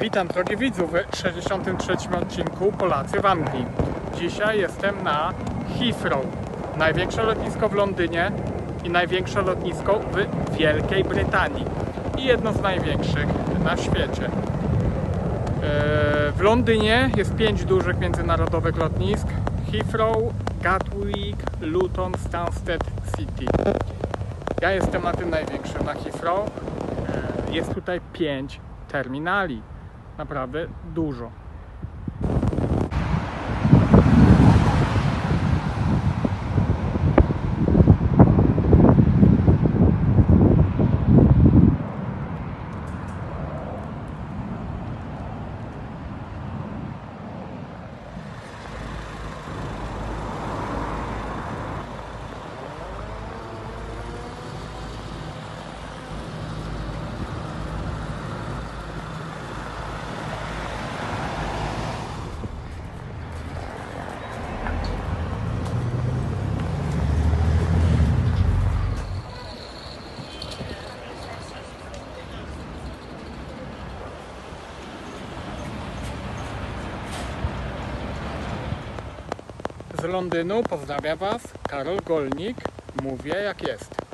Witam drogi widzów w 63 odcinku Polacy w Anglii. Dzisiaj jestem na Heathrow, największe lotnisko w Londynie i największe lotnisko w Wielkiej Brytanii i jedno z największych na świecie. Eee, W Londynie jest pięć dużych międzynarodowych lotnisk: Heathrow, Gatwick, Luton, Stansted City. Ja jestem na tym największym, na Heathrow. E, Jest tutaj pięć terminali. Naprawdę dużo. Z Londynu pozdrawia Was Karol Golnik. Mówię jak jest.